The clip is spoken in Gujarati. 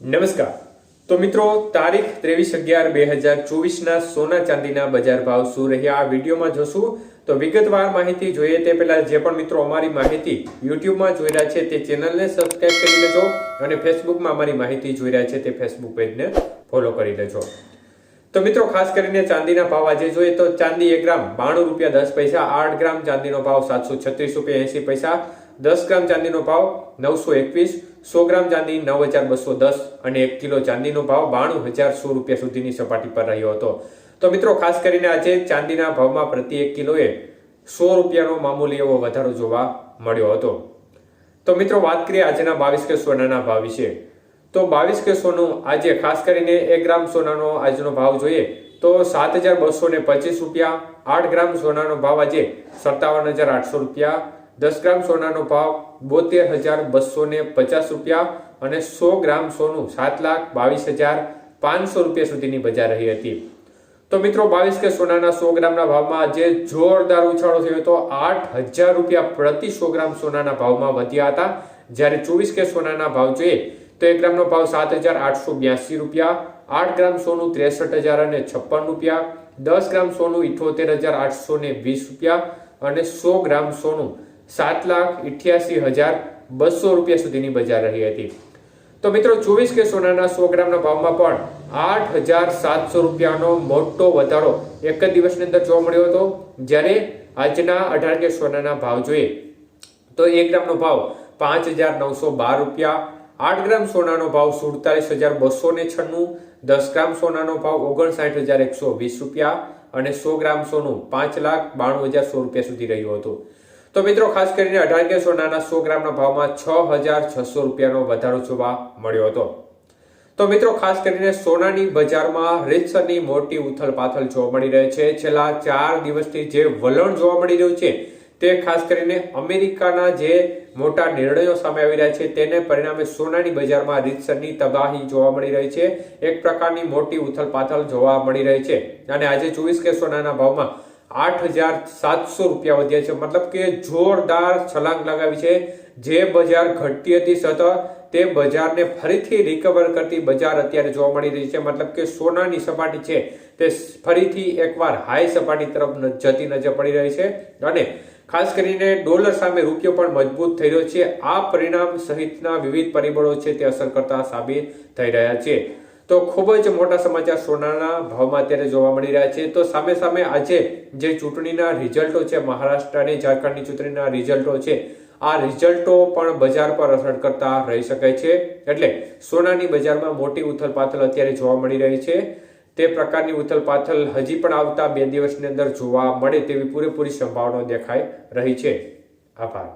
નમસ્કાર. તો મિત્રો, તારીખ ત્રેવીસ અગિયાર બે હજાર ચોવીસના સોના ચાંદીના બજાર ભાવ શું રહ્યા? આ વિડીયોમાં જોશું. તો વિગતવાર માહિતી જોઈએ તે પહેલા જે પણ મિત્રો અમારી માહિતી યુટ્યુબમાં જોઈ રહ્યા છે તે ચેનલને સબસ્ક્રાઇબ કરી લેજો અને ફેસબુકમાં અમારી માહિતી જોઈ રહ્યા છે તે ફેસબુક પેજને ફોલો કરી લેજો. તો મિત્રો, ખાસ કરીને ચાંદીના ભાવ આજે જોઈએ તો ચાંદી એક ગ્રામ બાણું રૂપિયા દસ પૈસા, આઠ ગ્રામ ચાંદીનો ભાવ સાતસો છત્રીસ રૂપિયા એસી પૈસા, દસ ગ્રામ ચાંદીનો ભાવ નવસો એકવીસ, સો ગ્રામ ચાંદી નવ હજાર બસો દસ અને એક કિલો ચાંદીનો ભાવ બાણું હજાર સો રૂપિયા સુધીની સપાટી પર રહ્યો હતો. તો મિત્રો, ખાસ કરીને આજે ચાંદીના ભાવમાં પ્રતિ એક કિલોએ સો રૂપિયાનો મામૂલી એવો વધારો જોવા મળ્યો હતો. તો મિત્રો, વાત કરીએ આજના બાવીસ કે સોનાના ભાવ વિશે. તો બાવીસ કે સોનું આજે ખાસ કરીને એક ગ્રામ સોનાનો આજનો ભાવ જોઈએ તો સાત હજાર બસો ને પચીસ રૂપિયા, આઠ ગ્રામ સોનાનો ભાવ આજે સત્તાવન હજાર આઠસો રૂપિયા, દસ ગ્રામ સોનાનો ભાવ બોતેર હજાર બસો ને પચાસ રૂપિયા અને સો ગ્રામ સોનું સાત લાખ બાવીસ હજાર પાંચસો રૂપિયા સુધીની બજાર રહી હતી. તો મિત્રો, બાવીસ કે સોનાના સો ગ્રામના ભાવમાં આજે જોરદાર ઉછાળો થયો હતો. આઠ હજાર રૂપિયા પ્રતિ સો ગ્રામ સોનાના ભાવમાં વધ્યા હતા. જ્યારે ચોવીસ કે સોનાના ભાવ જોઈએ તો એક ગ્રામનો ભાવ સાત હજાર આઠસો બ્યાસી રૂપિયા, આઠ ગ્રામ સોનું ત્રેસઠ હજાર અને છપ્પન રૂપિયા, દસ ગ્રામ સોનું ઇઠોતેર હજાર આઠસો ને વીસ રૂપિયા અને સો ગ્રામ સોનું સાત લાખ ઇઠ્યાસી હજાર બસો રૂપિયા સુધીની બજાર રહી હતી. તો મિત્રો, ચોવીસ કે સોનાના સો ગ્રામના ભાવમાં પણ આઠ હજાર સાતસો રૂપિયાનો મોટો વધારો એક જ દિવસની અંદર જોવા મળ્યો હતો. જ્યારે આજના અઢાર કે સોનાના ભાવ જોઈએ, તો એક ગ્રામનો ભાવ પાંચ હજાર નવસો બાર રૂપિયા આઠ ગ્રામ સોનાનો ભાવ સુડતાલીસ હજાર બસો ને છન્નું, દસ ગ્રામ સોનાનો ભાવ ઓગણસાઠ હજાર એકસો વીસ રૂપિયા અને સો ગ્રામ સોનું પાંચ લાખ બાણું હજાર સો રૂપિયા સુધી રહ્યું હતું. તો મિત્રો, ખાસ કરીને અઢાર કે સોનાના સો ગ્રામના ભાવમાં છ હજાર છસો રૂપિયાનો વધારો જોવા મળ્યો હતો. તો મિત્રો, ખાસ કરીને સોનાની બજારમાં રીતસરની મોટી ઉથલ પાથલ જોવા મળી રહી છે. છેલ્લા ચાર દિવસથી જે વલણ જોવા મળી રહ્યું છે તે ખાસ કરીને અમેરિકાના જે મોટા નિર્ણયો સામે આવી રહ્યા છે, તેને પરિણામે સોનાની બજારમાં રીતસરની તબાહી જોવા મળી રહી છે. એક પ્રકારની મોટી ઉથલ પાથલ જોવા મળી રહી છે. અને આજે ચોવીસ કે સોનાના ભાવમાં આઠ હજાર સાતસો રૂપિયા વધ્યા છે. મતલબ કે જોરદાર છલાંગ લગાવી છે. જે બજાર ઘટતી હતી સતત, તે બજારને ફરીથી રિકવર કરતી બજાર અત્યારે જોવા મળી રહી છે. મતલબ કે સોનાની સપાટી છે, તે ફરીથી એકવાર હાઈ સપાટી તરફ જતી નજર પડી રહી છે. અને ખાસ કરીને ડોલર સામે રૂપિયો પણ મજબૂત થઈ રહ્યો છે. આ પરિણામ સહિતના વિવિધ પરિબળો છે તે અસર કરતા સાબિત થઈ રહ્યા છે. તો ખૂબ જ મોટા સમાચાર સોનાના ભાવમાં અત્યારે જોવા મળી રહ્યા છે. તો સામે સામે આજે જે ચૂંટણીના રિઝલ્ટો છે મહારાષ્ટ્ર અને ઝારખંડની ચૂંટણીના રિઝલ્ટો છે, આ રિઝલ્ટો પણ બજાર પર અસર કરતા રહી શકે છે. એટલે સોનાની બજારમાં મોટી ઉથલપાથલ અત્યારે જોવા મળી રહી છે. તે પ્રકારની ઉથલપાથલ હજી પણ આવતા બે દિવસની અંદર જોવા મળે તેવી પૂરેપૂરી સંભાવના દેખાઈ રહી છે. આભાર.